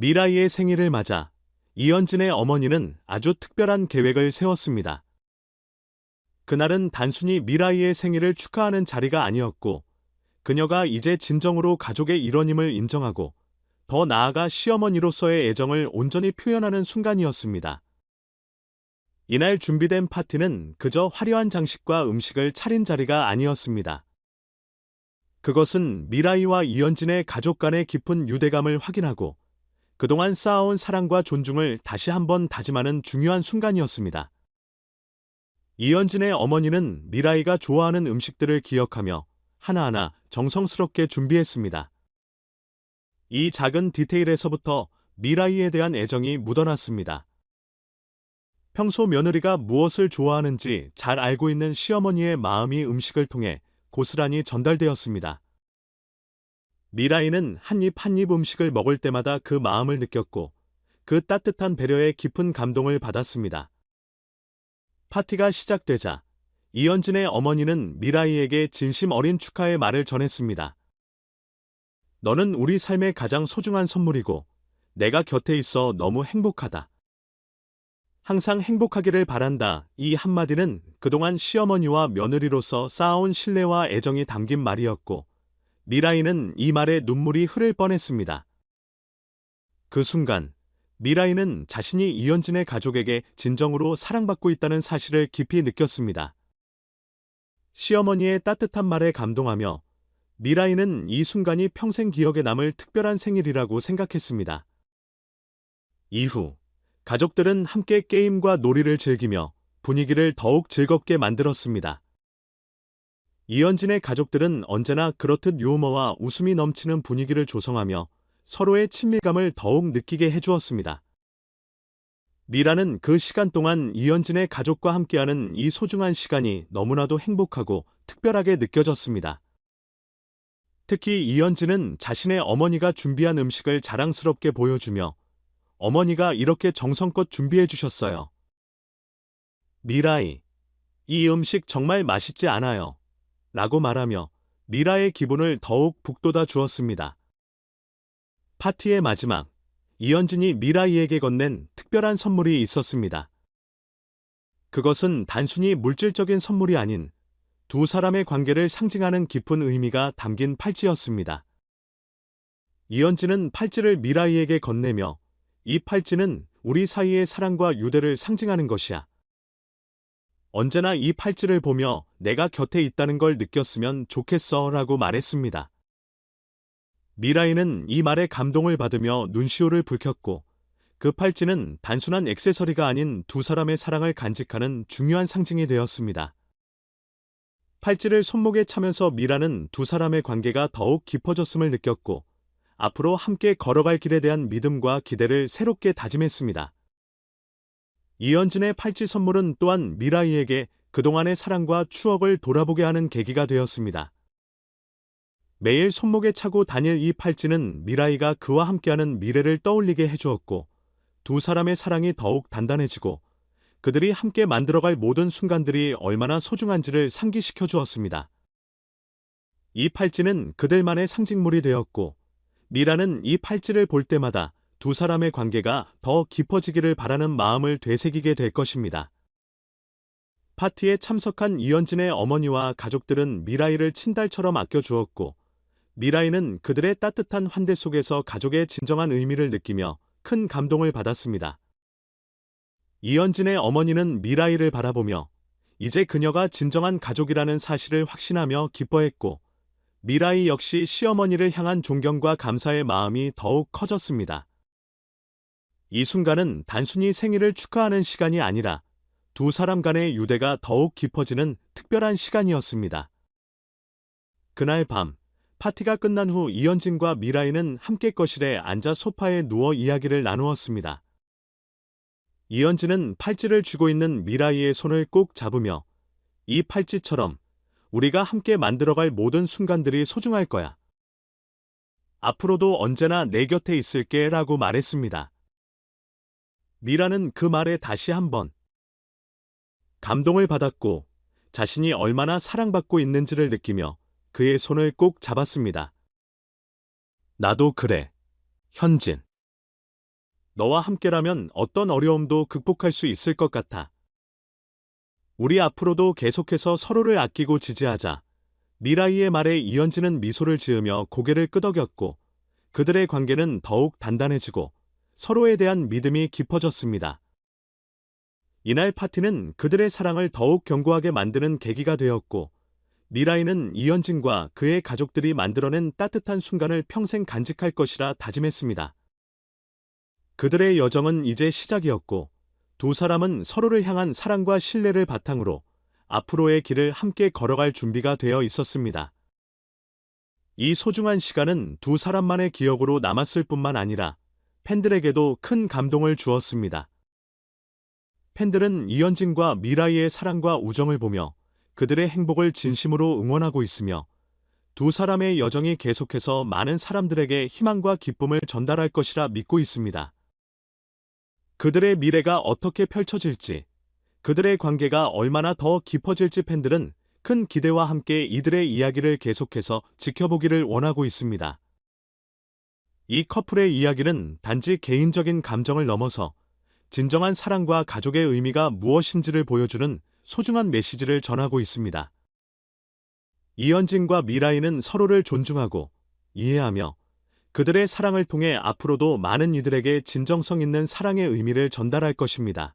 미라이의 생일을 맞아 이현진의 어머니는 아주 특별한 계획을 세웠습니다. 그날은 단순히 미라이의 생일을 축하하는 자리가 아니었고, 그녀가 이제 진정으로 가족의 일원임을 인정하고, 더 나아가 시어머니로서의 애정을 온전히 표현하는 순간이었습니다. 이날 준비된 파티는 그저 화려한 장식과 음식을 차린 자리가 아니었습니다. 그것은 미라이와 이현진의 가족 간의 깊은 유대감을 확인하고 그동안 쌓아온 사랑과 존중을 다시 한번 다짐하는 중요한 순간이었습니다. 이현진의 어머니는 미라이가 좋아하는 음식들을 기억하며 하나하나 정성스럽게 준비했습니다. 이 작은 디테일에서부터 미라이에 대한 애정이 묻어났습니다. 평소 며느리가 무엇을 좋아하는지 잘 알고 있는 시어머니의 마음이 음식을 통해 고스란히 전달되었습니다. 미라이는 한입 한입 음식을 먹을 때마다 그 마음을 느꼈고 그 따뜻한 배려에 깊은 감동을 받았습니다. 파티가 시작되자 이현진의 어머니는 미라이에게 진심 어린 축하의 말을 전했습니다. 너는 우리 삶의 가장 소중한 선물이고 내가 곁에 있어 너무 행복하다. 항상 행복하기를 바란다. 이 한마디는 그동안 시어머니와 며느리로서 쌓아온 신뢰와 애정이 담긴 말이었고, 미라이는 이 말에 눈물이 흐를 뻔했습니다. 그 순간, 미라이는 자신이 이현진의 가족에게 진정으로 사랑받고 있다는 사실을 깊이 느꼈습니다. 시어머니의 따뜻한 말에 감동하며 미라이는 이 순간이 평생 기억에 남을 특별한 생일이라고 생각했습니다. 이후 가족들은 함께 게임과 놀이를 즐기며 분위기를 더욱 즐겁게 만들었습니다. 이현진의 가족들은 언제나 그렇듯 유머와 웃음이 넘치는 분위기를 조성하며 서로의 친밀감을 더욱 느끼게 해주었습니다. 미라는 그 시간 동안 이현진의 가족과 함께하는 이 소중한 시간이 너무나도 행복하고 특별하게 느껴졌습니다. 특히 이현진은 자신의 어머니가 준비한 음식을 자랑스럽게 보여주며 어머니가 이렇게 정성껏 준비해 주셨어요. 미라이, 이 음식 정말 맛있지 않아요. 라고 말하며 미라의 기분을 더욱 북돋아 주었습니다. 파티의 마지막, 이현진이 미라이에게 건넨 특별한 선물이 있었습니다. 그것은 단순히 물질적인 선물이 아닌 두 사람의 관계를 상징하는 깊은 의미가 담긴 팔찌였습니다. 이현진은 팔찌를 미라이에게 건네며 이 팔찌는 우리 사이의 사랑과 유대를 상징하는 것이야. 언제나 이 팔찌를 보며 내가 곁에 있다는 걸 느꼈으면 좋겠어 라고 말했습니다. 미라이는 이 말에 감동을 받으며 눈시울을 붉혔고 그 팔찌는 단순한 액세서리가 아닌 두 사람의 사랑을 간직하는 중요한 상징이 되었습니다. 팔찌를 손목에 차면서 미라는 두 사람의 관계가 더욱 깊어졌음을 느꼈고 앞으로 함께 걸어갈 길에 대한 믿음과 기대를 새롭게 다짐했습니다. 이현진의 팔찌 선물은 또한 미라이에게 그동안의 사랑과 추억을 돌아보게 하는 계기가 되었습니다. 매일 손목에 차고 다닐 이 팔찌는 미라이가 그와 함께하는 미래를 떠올리게 해주었고 두 사람의 사랑이 더욱 단단해지고 그들이 함께 만들어갈 모든 순간들이 얼마나 소중한지를 상기시켜 주었습니다. 이 팔찌는 그들만의 상징물이 되었고 미라는 이 팔찌를 볼 때마다 두 사람의 관계가 더 깊어지기를 바라는 마음을 되새기게 될 것입니다. 파티에 참석한 이현진의 어머니와 가족들은 미라이를 친달처럼 아껴주었고, 미라이는 그들의 따뜻한 환대 속에서 가족의 진정한 의미를 느끼며 큰 감동을 받았습니다. 이현진의 어머니는 미라이를 바라보며 이제 그녀가 진정한 가족이라는 사실을 확신하며 기뻐했고, 미라이 역시 시어머니를 향한 존경과 감사의 마음이 더욱 커졌습니다. 이 순간은 단순히 생일을 축하하는 시간이 아니라 두 사람 간의 유대가 더욱 깊어지는 특별한 시간이었습니다. 그날 밤, 파티가 끝난 후 이현진과 미라이는 함께 거실에 앉아 소파에 누워 이야기를 나누었습니다. 이현진은 팔찌를 쥐고 있는 미라이의 손을 꼭 잡으며 이 팔찌처럼 우리가 함께 만들어갈 모든 순간들이 소중할 거야. 앞으로도 언제나 내 곁에 있을게 라고 말했습니다. 미라는 그 말에 다시 한번 감동을 받았고 자신이 얼마나 사랑받고 있는지를 느끼며 그의 손을 꼭 잡았습니다. 나도 그래. 현진. 너와 함께라면 어떤 어려움도 극복할 수 있을 것 같아. 우리 앞으로도 계속해서 서로를 아끼고 지지하자. 미라이의 말에 이현진은 미소를 지으며 고개를 끄덕였고 그들의 관계는 더욱 단단해지고 서로에 대한 믿음이 깊어졌습니다. 이날 파티는 그들의 사랑을 더욱 견고하게 만드는 계기가 되었고 미라이는 이현진과 그의 가족들이 만들어낸 따뜻한 순간을 평생 간직할 것이라 다짐했습니다. 그들의 여정은 이제 시작이었고 두 사람은 서로를 향한 사랑과 신뢰를 바탕으로 앞으로의 길을 함께 걸어갈 준비가 되어 있었습니다. 이 소중한 시간은 두 사람만의 기억으로 남았을 뿐만 아니라 팬들에게도 큰 감동을 주었습니다. 팬들은 이현진과 미라이의 사랑과 우정을 보며 그들의 행복을 진심으로 응원하고 있으며 두 사람의 여정이 계속해서 많은 사람들에게 희망과 기쁨을 전달할 것이라 믿고 있습니다. 그들의 미래가 어떻게 펼쳐질지, 그들의 관계가 얼마나 더 깊어질지 팬들은 큰 기대와 함께 이들의 이야기를 계속해서 지켜보기를 원하고 있습니다. 이 커플의 이야기는 단지 개인적인 감정을 넘어서 진정한 사랑과 가족의 의미가 무엇인지를 보여주는 소중한 메시지를 전하고 있습니다. 이현진과 미라이는 서로를 존중하고 이해하며 그들의 사랑을 통해 앞으로도 많은 이들에게 진정성 있는 사랑의 의미를 전달할 것입니다.